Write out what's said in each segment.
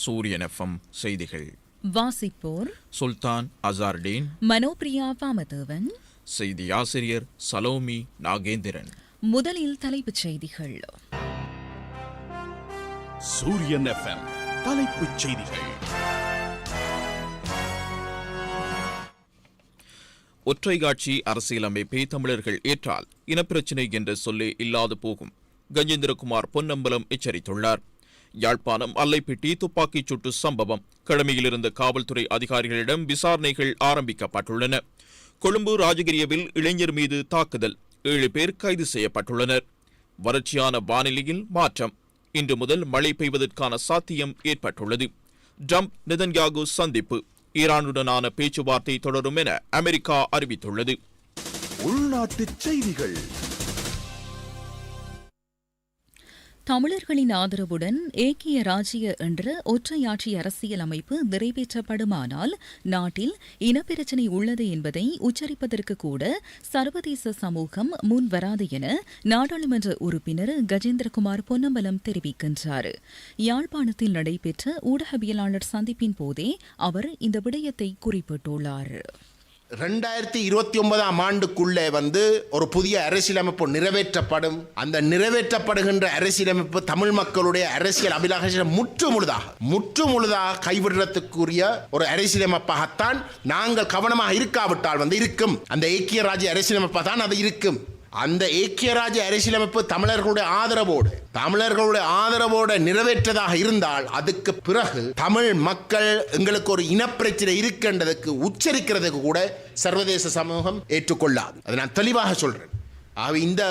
சூரியன் எஃப்எம் செய்திகள். வாசிப்போர் சுல்தான் அசார்டீன். மனோபிரியா வாமதேவன். செய்தி ஆசிரியர் சலோமி நாகேந்திரன். முதலில் தலைப்புச் செய்திகள். சூரியன் எஃப்எம் தலைப்புச் செய்திகள். ஒற்றை காட்சி அரசியலமைப்பை தமிழர்கள் ஏற்றால் இனப்பிரச்சினை என்ற சொல்லே இல்லாது போகும். கஜேந்திரகுமார் பொன்னம்பலம் எச்சரித்துள்ளார். யாழ்ப்பாணம் அல்லைப்பிட்டி துப்பாக்கிச் சூட்டு சம்பவம். கடமையிலிருந்த காவல்துறை அதிகாரிகளிடம் விசாரணைகள் ஆரம்பிக்கப்பட்டுள்ளன. கொழும்பு ராஜகிரியவில் இளைஞர் மீது தாக்குதல். ஏழு பேர் கைது செய்யப்பட்டுள்ளனர். வறட்சியான வானிலையில் மாற்றம். இன்று முதல் மழை பெய்வதற்கான சாத்தியம் ஏற்பட்டுள்ளது. ட்ரம்ப் நிதன்யாகு சந்திப்பு. ஈரானுடனான பேச்சுவார்த்தை தொடரும் என அமெரிக்கா அறிவித்துள்ளது. உள்நாட்டு செய்திகள். தமிழர்களின் ஆதரவுடன் ஏக்கிய ராஜ்ய என்ற ஒற்றையாட்சி அரசியல் அமைப்பு நிறைவேற்றப்படுமானால் நாட்டில் இனப்பிரச்சினை உள்ளது என்பதை உச்சரிப்பதற்கு கூட சர்வதேச சமூகம் முன்வராது என நாடாளுமன்ற உறுப்பினர் கஜேந்திரகுமார் பொன்னம்பலம் தெரிவிக்கின்றார். யாழ்ப்பாணத்தில் நடைபெற்ற ஊடகவியலாளர் சந்திப்பின் போதே அவர் இந்த விடயத்தை குறிப்பிட்டுள்ளார். ரெண்டாயிரத்தி இருபத்தி ஒன்பதாம் ஆண்டுக்குள்ளே வந்து ஒரு புதிய அரசியலமைப்பு நிறைவேற்றப்படும். அந்த நிறைவேற்றப்படுகின்ற அரசியலமைப்பு தமிழ் மக்களுடைய அரசியல் அபிலாஷை முற்று முழுதாக முற்று முழுதாக கைவிடுறதுக்குரிய ஒரு அரசியலமைப்பாகத்தான் நாங்கள் கவனமாக இருக்காவிட்டால் வந்து இருக்கும். அந்த ஐக்கிய ராஜ்ய அரசியலமைப்பாக தான் அது இருக்கும். அந்த ஏக்கியராஜ அரசியலமைப்பு தமிழர்களுடைய ஆதரவோடு தமிழர்களுடைய ஆதரவோடு நிறைவேற்றதாக இருந்தால் அதுக்கு பிறகு தமிழ் மக்கள் எங்களுக்கு ஒரு இனப்பிரச்சனை இருக்கின்றதுக்கு உச்சரிக்கிறதுக்கு கூட சர்வதேச சமூகம் ஏற்றுக்கொள்ளாது. அதை நான் தெளிவாக சொல்கிறேன் ஆக இந்த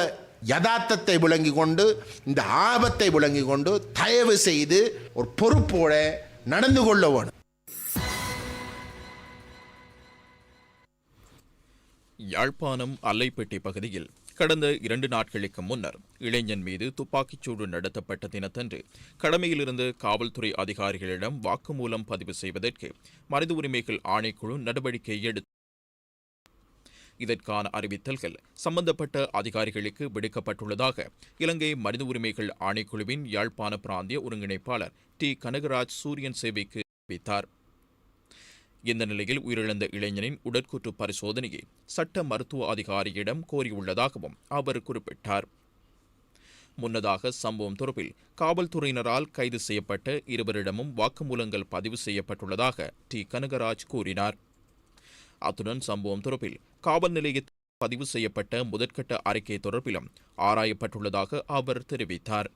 யதார்த்தத்தை விளங்கி கொண்டு இந்த ஆபத்தை விளங்கி கொண்டு தயவு செய்து ஒரு பொறுப்போட நடந்து கொள்ள வேணும். யாழ்ப்பாணம் அல்லைப்பட்டி பகுதியில் கடந்த இரண்டு நாட்களுக்கு முன்னர் இளைஞன் மீது துப்பாக்கிச்சூடு நடத்தப்பட்ட தினத்தன்று கடமையிலிருந்து காவல்துறை அதிகாரிகளிடம் வாக்குமூலம் பதிவு செய்வதற்கு மனித உரிமைகள் ஆணைக்குழு நடவடிக்கை எடுத்து இதற்கான அறிவித்தல்கள் சம்பந்தப்பட்ட அதிகாரிகளுக்கு விடுக்கப்பட்டுள்ளதாக இலங்கை மனித உரிமைகள் ஆணைக்குழுவின் யாழ்ப்பாண பிராந்திய ஒருங்கிணைப்பாளர் டி. கனகராஜ் சூரியன் சேவைக்கு அறிவித்தார் இந்த நிலையில் உயிரிழந்த இளைஞனின் உடற்கூற்று பரிசோதனையை சட்ட மருத்துவ அதிகாரியிடம் கோரியுள்ளதாகவும் அவர் குறிப்பிட்டார். முன்னதாக சம்பவம் தொடர்பில் காவல்துறையினரால் கைது செய்யப்பட்ட இருவரிடமும் வாக்குமூலங்கள் பதிவு செய்யப்பட்டுள்ளதாக டி. கனகராஜ் கூறினார். அத்துடன் சம்பவம் தொடர்பில் காவல் நிலையத்தில் பதிவு செய்யப்பட்ட முதற்கட்ட அறிக்கை தொடர்பிலும் ஆராயப்பட்டுள்ளதாக அவர் தெரிவித்தார்.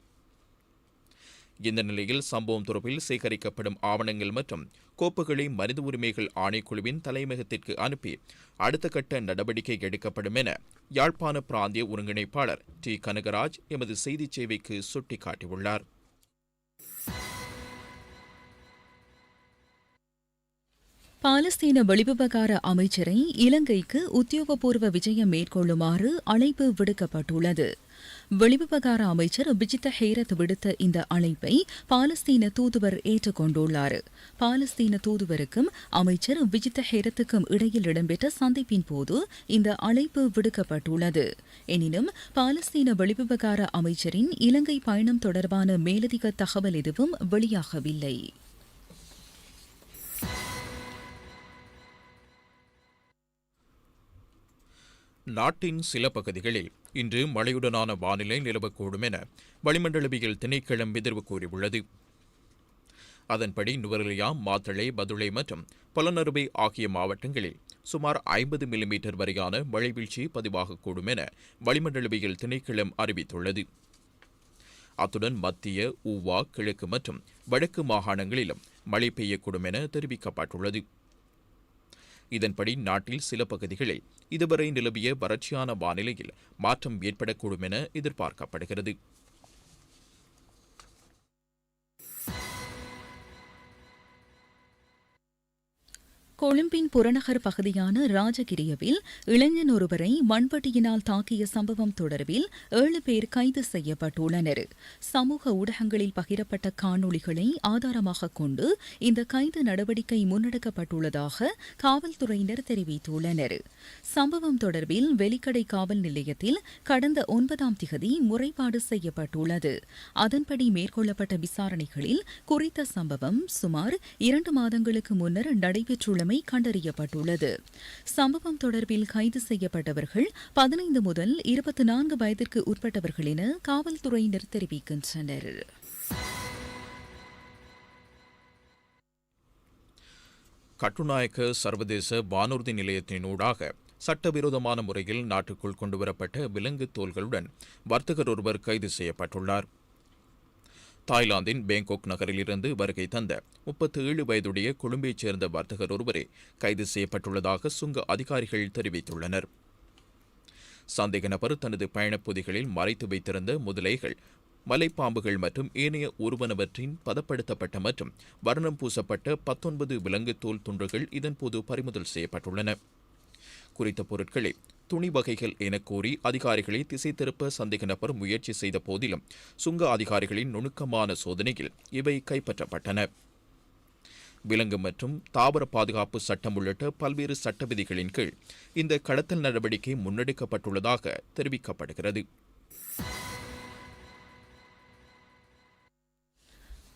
இந்த நிலையில் சம்பவம் தொடர்பில் சேகரிக்கப்படும் ஆவணங்கள் மற்றும் கோப்புகளை மனித உரிமைகள் ஆணைக்குழுவின் தலைமையகத்திற்கு அனுப்பி அடுத்த கட்ட நடவடிக்கை எடுக்கப்படும் என யாழ்ப்பாண பிராந்திய ஒருங்கிணைப்பாளர் டி. கனகராஜ் எமது செய்திச் சேவைக்கு சுட்டிக்காட்டியுள்ளார். பாலஸ்தீன வெளிவிவகார அமைச்சரை இலங்கைக்கு உத்தியோகபூர்வ விஜயம் மேற்கொள்ளுமாறு அழைப்பு விடுக்கப்பட்டுள்ளது. வெளிவிவகார அமைச்சர் பிஜித்த ஹேரத் விடுத்த இந்த அழைப்பை பாலஸ்தீன தூதுவர் ஏற்றுக்கொண்டுள்ளார். பாலஸ்தீன தூதுவருக்கும் அமைச்சர் பிஜித்த ஹேரத்துக்கும் இடையில் இடம்பெற்ற சந்திப்பின் போது இந்த அழைப்பு விடுக்கப்பட்டுள்ளது. எனினும் பாலஸ்தீன வெளிவிவகார அமைச்சரின் இலங்கை பயணம் தொடர்பான மேலதிக தகவல் எதுவும் வெளியாகவில்லை. நாட்டின் சில பகுதிகளில் இன்று மழையுடனான வானிலை நிலவக்கூடும் என வளிமண்டலவியல் திணைக்களம் எதிர்வு கூறியுள்ளது. அதன்படி நுவரெலியா மாத்தளை பதுளை மற்றும் பலனறுவை ஆகிய மாவட்டங்களில் சுமார் ஐம்பது மில்லிமீட்டர் வரையான மழைவீழ்ச்சி பதிவாகக்கூடும் என வளிமண்டலவியல் திணைக்களம் அறிவித்துள்ளது. அத்துடன் மத்திய ஊவா கிழக்கு மற்றும் வடக்கு மாகாணங்களிலும் மழை பெய்யக்கூடும் என தெரிவிக்கப்பட்டுள்ளது. இதன்படி நாட்டில் சில பகுதிகளில் இதுவரை நிலவிய வறட்சியான வானிலையில் மாற்றம் ஏற்படக்கூடும் என எதிர்பார்க்கப்படுகிறது. கொழும்பின் புறநகர் பகுதியான ராஜகிரியவில் இளைஞன் ஒருவரை மண்பட்டியினால் தாக்கிய சம்பவம் தொடர்பில் ஏழு பேர் கைது செய்யப்பட்டுள்ளனர். சமூக ஊடகங்களில் பகிரப்பட்ட காணொளிகளை ஆதாரமாக கொண்டு இந்த கைது நடவடிக்கை முன்னெடுக்கப்பட்டுள்ளதாக காவல்துறையினர் தெரிவித்துள்ளனர். சம்பவம் தொடர்பில் வெலிக்கடை காவல் நிலையத்தில் கடந்த ஒன்பதாம் திகதி முறைப்பாடு செய்யப்பட்டுள்ளது. அதன்படி மேற்கொள்ளப்பட்ட விசாரணைகளில் குறித்த சம்பவம் சுமார் இரண்டு மாதங்களுக்கு முன்னர் நடைபெற்றுள்ளமை கண்டறியப்பட்டுள்ளது. சம்பவம் தொடர்பில் கைது செய்யப்பட்டவர்கள் பதினைந்து முதல் இருபத்தி நான்கு வயதிற்கு உட்பட்டவர்கள் என காவல்துறையினர் தெரிவிக்கின்றனர். கட்டுநாயக்க சர்வதேச வானூர்தி நிலையத்தினூடாக சட்டவிரோதமான முறையில் நாட்டுக்குள் கொண்டுவரப்பட்ட விலங்கு தோல்களுடன் வர்த்தகர் ஒருவர் கைது செய்யப்பட்டுள்ளார். தாய்லாந்தின் பேங்காக் நகரிலிருந்து வருகை தந்த முப்பத்தி ஏழு வயதுடைய கொழும்பைச் சேர்ந்த வர்த்தகர் ஒருவரே கைது செய்யப்பட்டுள்ளதாக சுங்க அதிகாரிகள் தெரிவித்துள்ளனர். சந்தேக நபர் தனது பயணப்பொதிகளில் மறைத்து வைத்திருந்த முதலைகள் மலைப்பாம்புகள் மற்றும் ஏனைய ஒருவனவற்றின் பதப்படுத்தப்பட்ட மற்றும் வர்ணம் பூசப்பட்ட பத்தொன்பது விலங்கு தோல் துண்டுகள் இதன்போது பறிமுதல் செய்யப்பட்டுள்ளன. குறித்த பொருட்களை துணி வகைகள் என கூறி அதிகாரிகளை திசை திருப்ப சந்தேக நபர் முயற்சி செய்த போதிலும் சுங்க அதிகாரிகளின் நுணுக்கமான சோதனையில் இவை கைப்பற்றப்பட்டன. விலங்கு மற்றும் தாவர பாதுகாப்பு சட்டம் உள்ளிட்ட பல்வேறு சட்ட விதிகளின் கீழ் இந்த கடத்தல் நடவடிக்கை முன்னெடுக்கப்பட்டுள்ளதாக தெரிவிக்கப்படுகிறது.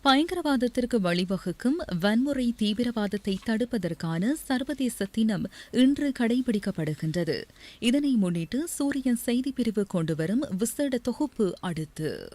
பயங்கரவாதத்திற்கு வழிவகுக்கும் வன்முறை தீவிரவாதத்தை தடுப்பதற்கான சர்வதேச தினம் இன்று கடைபிடிக்கப்படுகின்றது. இதனை முன்னிட்டு சூரியன் செய்திப்பிரிவு கொண்டுவரும் விசேட தொகுப்பு அடுத்து.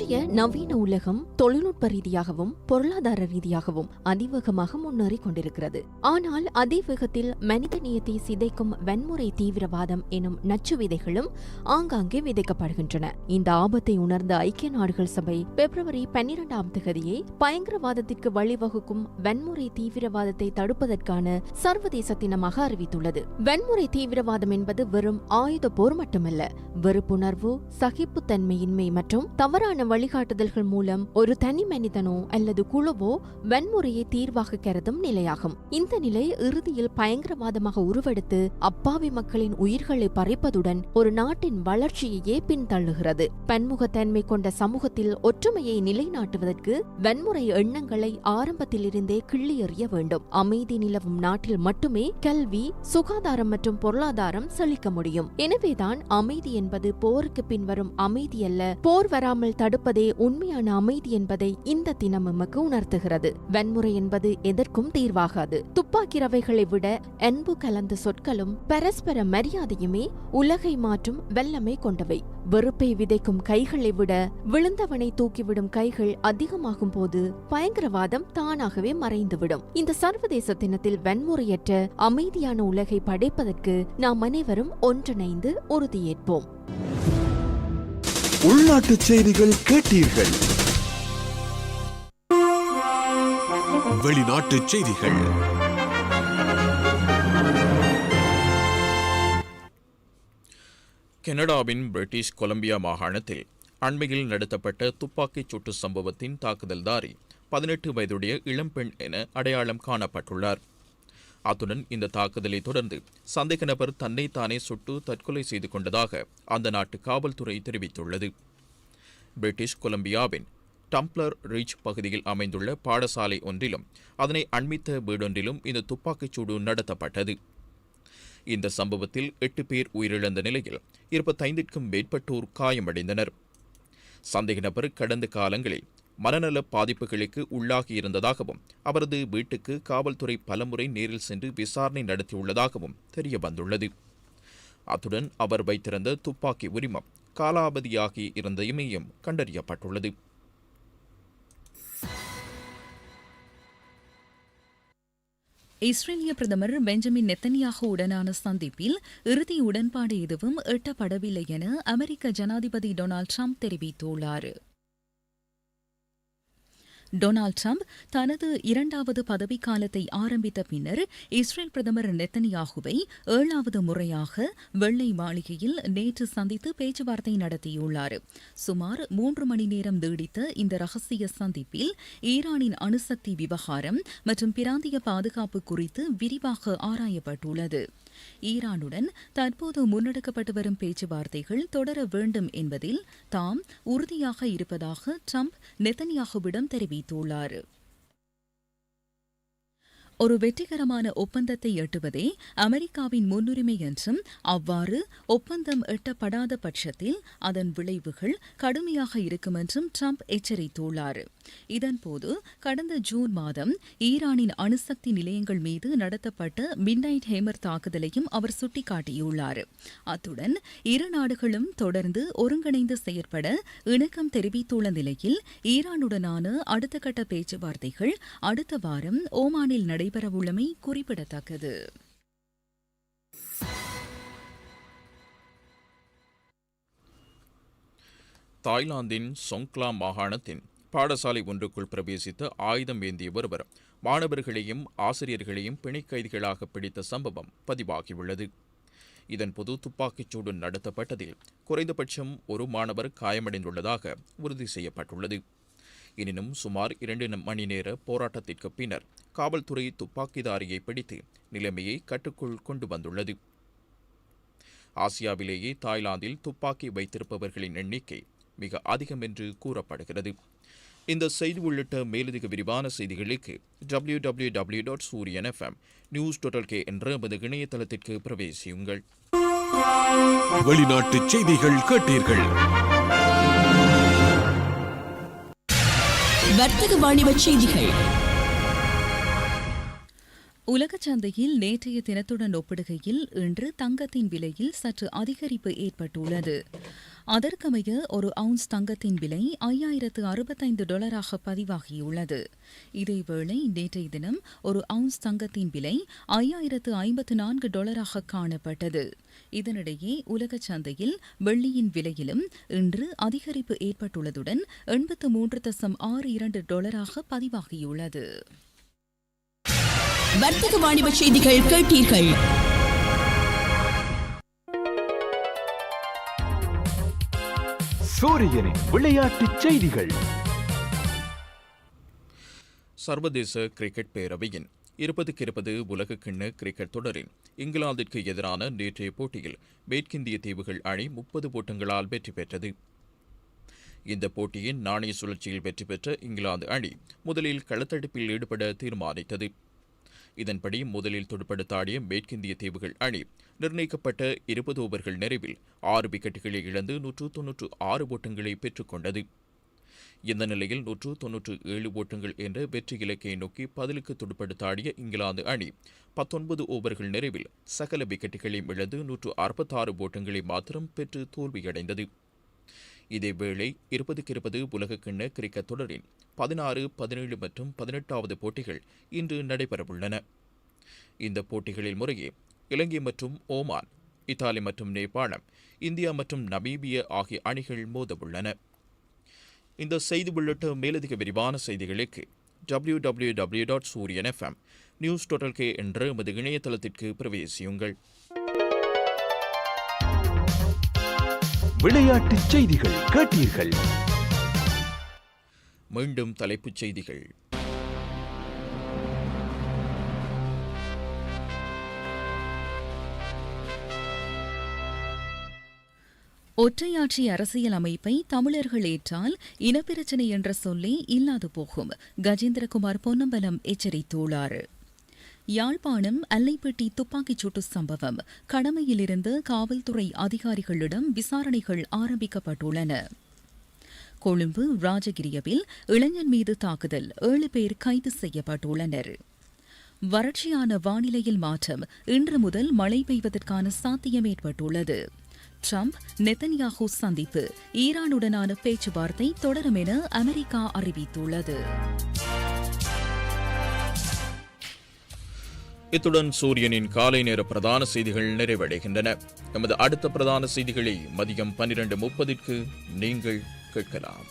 இன்றைய நவீன உலகம் தொழில்நுட்ப ரீதியாகவும் பொருளாதார ரீதியாகவும் அதிவேகமாக முன்னேறி கொண்டிருக்கிறது. ஆனால் அதே வேகத்தில் மனித நேயத்தை சிதைக்கும் வன்முறை தீவிரவாதம் எனும் நச்சு விதைகளும் ஆங்காங்கே விதைக்கப்படுகின்றன. இந்த ஆபத்தை உணர்ந்த ஐக்கிய நாடுகள் சபை பிப்ரவரி பன்னிரெண்டாம் தேதியை பயங்கரவாதத்திற்கு வழிவகுக்கும் வன்முறை தீவிரவாதத்தை தடுப்பதற்கான சர்வதேச தினமாக அறிவித்துள்ளது. வன்முறை தீவிரவாதம் என்பது வெறும் ஆயுத போர் மட்டுமல்ல வெறுப்புணர்வு சகிப்புத்தன்மையின்மை மற்றும் தவறான வழிகாட்டுதல்கள் மூலம் ஒரு தனி மனிதனோ அல்லது குழுவோ வன்முறையை தீர்வாக கருதும் நிலையாகும். இந்த நிலை இறுதியில் பயங்கரவாதமாக உருவெடுத்து அப்பாவி மக்களின் உயிர்களை பறிப்பதுடன் ஒரு நாட்டின் வளர்ச்சியையே பின்தள்ளுகிறது. பன்முகத்தன்மை கொண்ட சமூகத்தில் ஒற்றுமையை நிலைநாட்டுவதற்கு வன்முறை எண்ணங்களை ஆரம்பத்திலிருந்தே கிள்ளி எறிய வேண்டும். அமைதி நிலவும் நாட்டில் மட்டுமே கல்வி சுகாதாரம் மற்றும் பொருளாதாரம் செழிக்க முடியும். எனவேதான் அமைதி என்பது போருக்கு பின்வரும் அமைதி அல்ல போர் வராமல் இருப்பதே உண்மையான அமைதி என்பதை இந்த தினம் எமக்கு உணர்த்துகிறது. வன்முறை என்பது எதற்கும் தீர்வாகாது. துப்பாக்கி ரவைகளை விட அன்பு கலந்த சொற்களும் பரஸ்பர மரியாதையுமே உலகை மாற்றும் வல்லமை கொண்டவை. வெறுப்பை விதைக்கும் கைகளை விட விழுந்தவனை தூக்கிவிடும் கைகள் அதிகமாகும் போது பயங்கரவாதம் தானாகவே மறைந்துவிடும். இந்த சர்வதேச தினத்தில் வன்முறையற்ற அமைதியான உலகை படைப்பதற்கு நாம் அனைவரும் ஒன்றிணைந்து உறுதியேற்போம். உள்நாட்டு செய்திகள் கேட்டீர்கள். வெளிநாட்டு செய்திகள். கனடாவின் பிரிட்டிஷ் கொலம்பியா மாகாணத்தில் அண்மையில் நடத்தப்பட்ட துப்பாக்கிச் சூட்டு சம்பவத்தின் தாக்குதல்தாரி பதினெட்டு வயதுடைய இளம்பெண் என அடையாளம் காணப்பட்டுள்ளார். அத்துடன் இந்த தாக்குதலை தொடர்ந்து சந்தேக நபர் தன்னைத்தானே சுட்டு தற்கொலை செய்து கொண்டதாக அந்த நாட்டு காவல்துறை தெரிவித்துள்ளது. பிரிட்டிஷ் கொலம்பியாவின் டம்ப்ளர் ரிச் பகுதியில் அமைந்துள்ள பாடசாலை ஒன்றிலும் அதனை அண்மித்த வீடொன்றிலும் இந்த துப்பாக்கிச்சூடு நடத்தப்பட்டது. இந்த சம்பவத்தில் எட்டு பேர் உயிரிழந்த நிலையில் இருபத்தைந்திற்கும் மேற்பட்டோர் காயமடைந்தனர். சந்தேக நபர் கடந்த காலங்களில் மனநல பாதிப்புகளுக்கு உள்ளாகியிருந்ததாகவும் அவரது வீட்டுக்கு காவல்துறை பலமுறை நேரில் சென்று விசாரணை நடத்தியுள்ளதாகவும் தெரிய வந்துள்ளது அத்துடன் அவர் வைத்திருந்த துப்பாக்கி உரிமம் காலாவதியாகி இருந்தையுமையும் கண்டறியப்பட்டுள்ளது. இஸ்ரேலிய பிரதமர் பெஞ்சமின் நெத்தனியாகவுடனான சந்திப்பில் இறுதி உடன்பாடு எதுவும் எட்டப்படவில்லை என அமெரிக்க ஜனாதிபதி டொனால்டு ட்ரம்ப் தெரிவித்துள்ளார். டொனால்ட் ட்ரம்ப் தனது இரண்டாவது பதவிக்காலத்தை ஆரம்பித்த பின்னர் இஸ்ரேல் பிரதமர் நெத்தனியாகுவை ஏழாவது முறையாக வெள்ளை மாளிகையில் நேற்று சந்தித்து பேச்சுவார்த்தை நடத்தியுள்ளார். சுமார் மூன்று மணி நேரம் நீடித்த இந்த ரகசிய சந்திப்பில் ஈரானின் அணுசக்தி விவகாரம் மற்றும் பிராந்திய பாதுகாப்பு குறித்து விரிவாக ஆராயப்பட்டுள்ளது. ஈரானுடன் தற்போது முன்னெடுக்கப்பட்டு வரும் பேச்சுவார்த்தைகள் தொடர வேண்டும் என்பதில் தாம் உறுதியாக இருப்பதாக ட்ரம்ப் நெத்தன்யாகுவிடம் தெரிவித்துள்ளார். ஒரு வெற்றிகரமான ஒப்பந்தத்தை எட்டுவதே அமெரிக்காவின் முன்னுரிமை என்றும் அவ்வாறு ஒப்பந்தம் எட்டப்படாத பட்சத்தில் அதன் விளைவுகள் கடுமையாக இருக்கும் என்றும் ட்ரம்ப் எச்சரித்துள்ளார். இதன்போது கடந்த ஜூன் மாதம் ஈரானின் அணுசக்தி நிலையங்கள் மீது நடத்தப்பட்ட மிட்நைட் ஹேமர் தாக்குதலையும் அவர் சுட்டிக்காட்டியுள்ளார். அத்துடன் இரு நாடுகளும் தொடர்ந்து ஒருங்கிணைந்து செயற்பட இணக்கம் தெரிவித்துள்ள நிலையில் ஈரானுடனான அடுத்த கட்ட பேச்சுவார்த்தைகள் அடுத்த வாரம் ஓமானில் நடைபெறவுள்ளமை குறிப்பிடத்தக்கது. தாய்லாந்தின் சொங்க்லா மாகாணத்தின் பாடசாலை ஒன்றுக்குள் பிரவேசித்த ஆயுதம் ஏந்திய ஒருவர் மாணவர்களையும் ஆசிரியர்களையும் பிணைக்கைதிகளாக பிடித்த சம்பவம் பதிவாகியுள்ளது. இதன்போது துப்பாக்கிச்சூடு நடத்தப்பட்டதில் குறைந்தபட்சம் ஒரு மாணவர் காயமடைந்துள்ளதாக உறுதி செய்யப்பட்டுள்ளது. எனினும் சுமார் இரண்டு மணி நேர போராட்டத்திற்கு பின்னர் காவல்துறை துப்பாக்கிதாரியை பிடித்து நிலைமையை கட்டுக்குள் கொண்டு வந்துள்ளது. ஆசியாவிலேயே தாய்லாந்தில் துப்பாக்கி வைத்திருப்பவர்களின் எண்ணிக்கை மிக அதிகம் என்று கூறப்படுகிறது. இந்த செய்தி உள்ளிட்ட மேலதிக விரிவான செய்திகளுக்கு W W W dot Sooriyan FM news dot L K என்ற எமது இணையதளத்திற்கு பிரவேசியுங்கள். வெளிநாட்டு செய்திகள் கேட்டீர்கள். வர்த்தக வாணிப செய்திகள். உலக சந்தையில் நேற்றைய தினத்துடன் ஒப்பிடுகையில் இன்று தங்கத்தின் விலையில் சற்று அதிகரிப்பு ஏற்பட்டுள்ளது. அதற்கமைய ஒரு அவுன்ஸ் தங்கத்தின் விலை ஐயாயிரத்து அறுபத்தைந்து டாலராக பதிவாகியுள்ளது. இதேவேளை நேற்றைய தினம் ஒரு அவுன்ஸ் தங்கத்தின் விலை ஐயாயிரத்து ஐம்பத்து நான்கு டாலராக காணப்பட்டது. இதனிடையே உலகச் சந்தையில் வெள்ளியின் விலையிலும் இன்று அதிகரிப்பு ஏற்பட்டுள்ளதுடன் எண்பத்து மூன்று தசம் ஆறு இரண்டு டாலராக பதிவாகியுள்ளது. வர்த்தக வாணிப செய்திகள் கேட்டீர்கள். சூரியனின் விளையாட்டுச் செய்திகள். சர்வதேச கிரிக்கெட் பேரவையின் இருபதுக்கு இருபது உலகக்கிண்ண கிரிக்கெட் தொடரின் இங்கிலாந்திற்கு எதிரான நேற்றைய போட்டியில் மேற்கிந்திய தீவுகள் அணி முப்பது ஓட்டங்களால் வெற்றி பெற்றது. இந்த போட்டியின் நாணய சுழற்சியில் வெற்றி பெற்ற இங்கிலாந்து அணி முதலில் களத்தடுப்பில் ஈடுபட தீர்மானித்தது. இதன்படி முதலில் துடுப்படுத்தாடிய மேற்கிந்திய தீவுகள் அணி நிர்ணயிக்கப்பட்ட இருபது ஓவர்கள் நிறைவில் ஆறு விக்கெட்டுகளை இழந்து நூற்று தொன்னூற்று ஆறு ஓட்டங்களை பெற்றுக்கொண்டது. இந்த நிலையில் நூற்று தொன்னூற்று ஏழு ஓட்டங்கள் என்ற வெற்றி இலக்கை நோக்கி பதிலுக்கு துடுப்படுத்தாடிய இங்கிலாந்து அணி பத்தொன்பது ஓவர்கள் நிறைவில் சகல விக்கெட்டுகளையும் இழந்து நூற்று அறுபத்தாறு ஓட்டங்களை மாத்திரம் பெற்று தோல்வியடைந்தது. இதேவேளை இருபதுக்கு இருபது உலகக்கிண்ண கிரிக்கெட் தொடரின் பதினாறு பதினேழு மற்றும் பதினெட்டாவது போட்டிகள் இன்று நடைபெறவுள்ளன. இந்த போட்டிகளில் முறையே இலங்கை மற்றும் ஓமான் இத்தாலி மற்றும் நேபாளம் இந்தியா மற்றும் நமீபிய ஆகிய அணிகள் மோதவுள்ளன. இந்த செய்தி உள்ளிட்ட மேலதிக விரிவான செய்திகளுக்கு W W W dot Sooriyan FM news dot L K என்ற எமது இணையதளத்திற்கு பிரவேசியுங்கள். விளையாட்டுச் செய்திகள் கேட்டீர்கள். மீண்டும் தலைப்புச் செய்திகள். ஒற்றையாட்சி அரசியல் அமைப்பை தமிழர்கள் ஏற்றால் இனப்பிரச்சினை என்ற சொல்லே இல்லாது போகும். கஜேந்திரகுமார் பொன்னம்பலம் எச்சரித்துள்ளார். யாழ்ப்பாணம் அல்லைப்பட்டி துப்பாக்கிச் சூட்டு சம்பவம். கடமையிலிருந்து காவல்துறை அதிகாரிகளிடம் விசாரணைகள் ஆரம்பிக்கப்பட்டுள்ளன. கொழும்பு ராஜகிரியவில் இளைஞன் மீது தாக்குதல். ஏழு பேர் கைது செய்யப்பட்டுள்ளனர். வறட்சியான வானிலையில் மாற்றம். இன்று முதல் மழை பெய்வதற்கான சாத்தியம் ஏற்பட்டுள்ளது. ட்ரம்ப் நெத்தன்யாகு சந்திப்பு. ஈரானுடனான பேச்சுவார்த்தை தொடரும் என அமெரிக்கா அறிவித்துள்ளது. இத்துடன் சூரியனின் காலை நேர பிரதான செய்திகள் நிறைவடைகின்றன. எமது அடுத்த பிரதான செய்திகளை மதியம் பன்னிரண்டு முப்பதிற்கு நீங்கள் கேட்கலாம்.